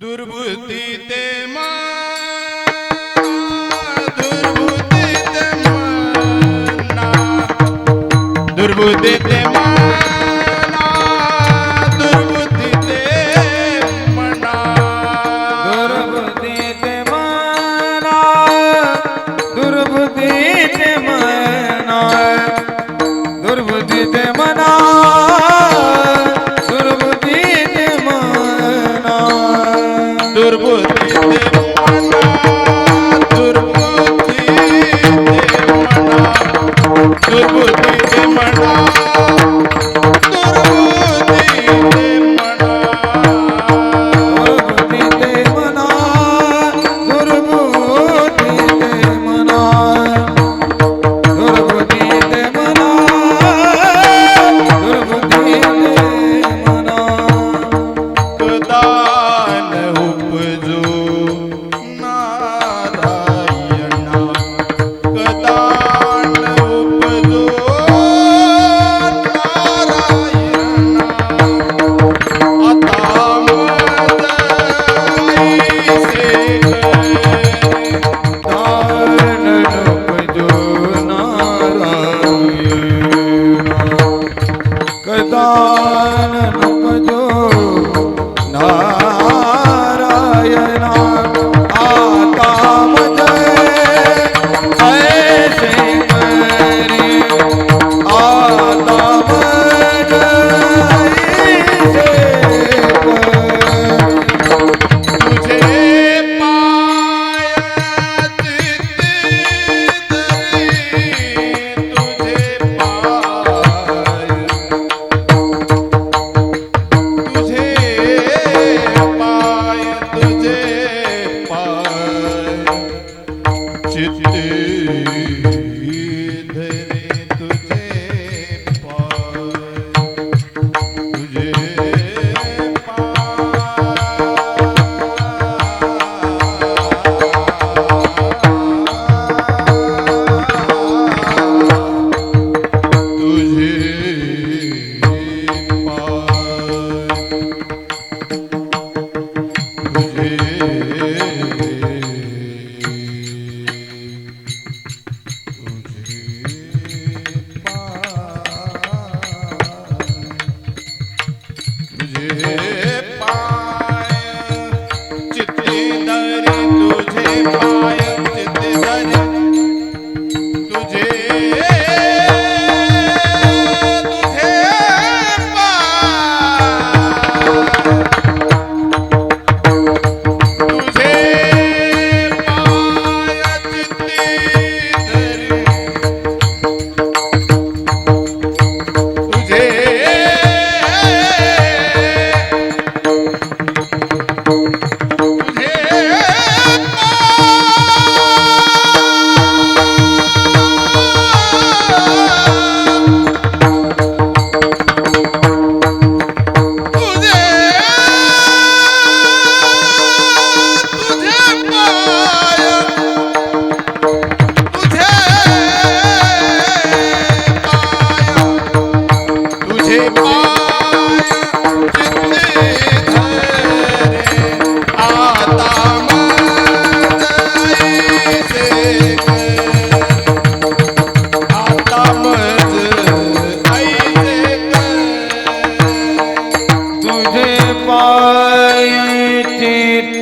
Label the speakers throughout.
Speaker 1: દુર્બુદ્ધિ તેમાં દુર્બુદ્ધિ તેમાં દુર્બુદ્ધિ Durbo Tinder.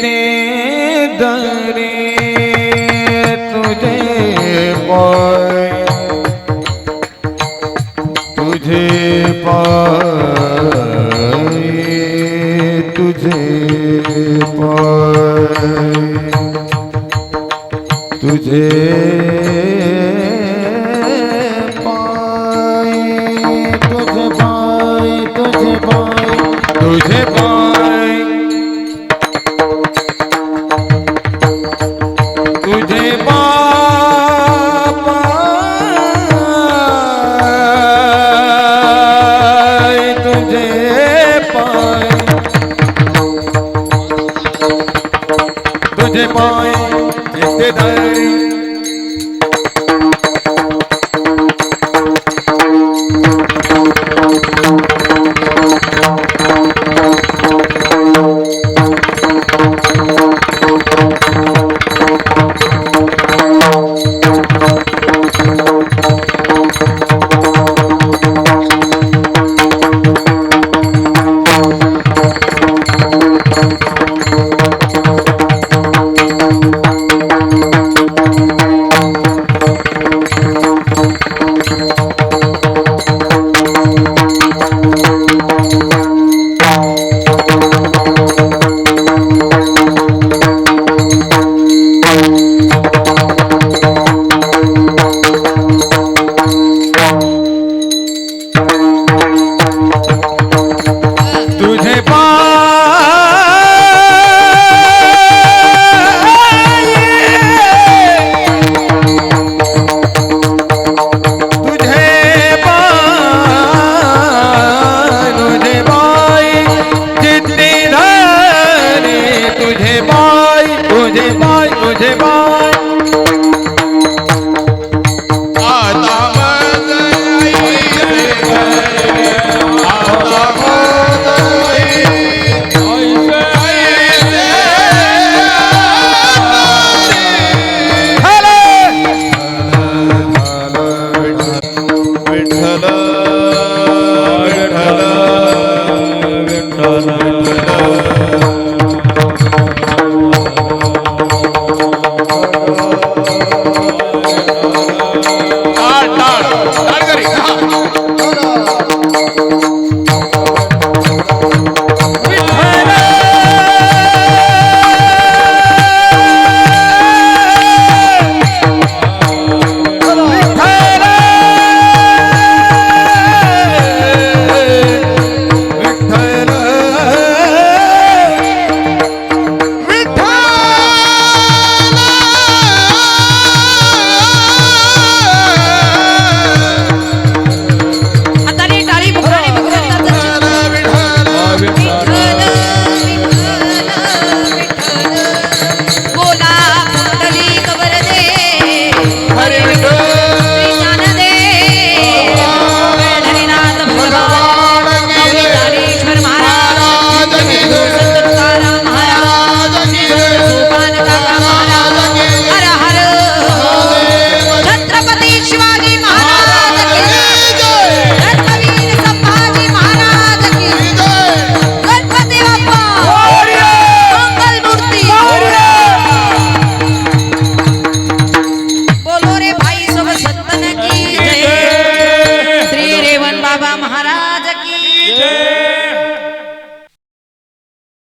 Speaker 2: તે દરે તુજે પાય તુજે પાય તુજે પાય તુજે પાય તુજે પાય તુજે પાય તુજે மாய் எத்தே தரி Devon.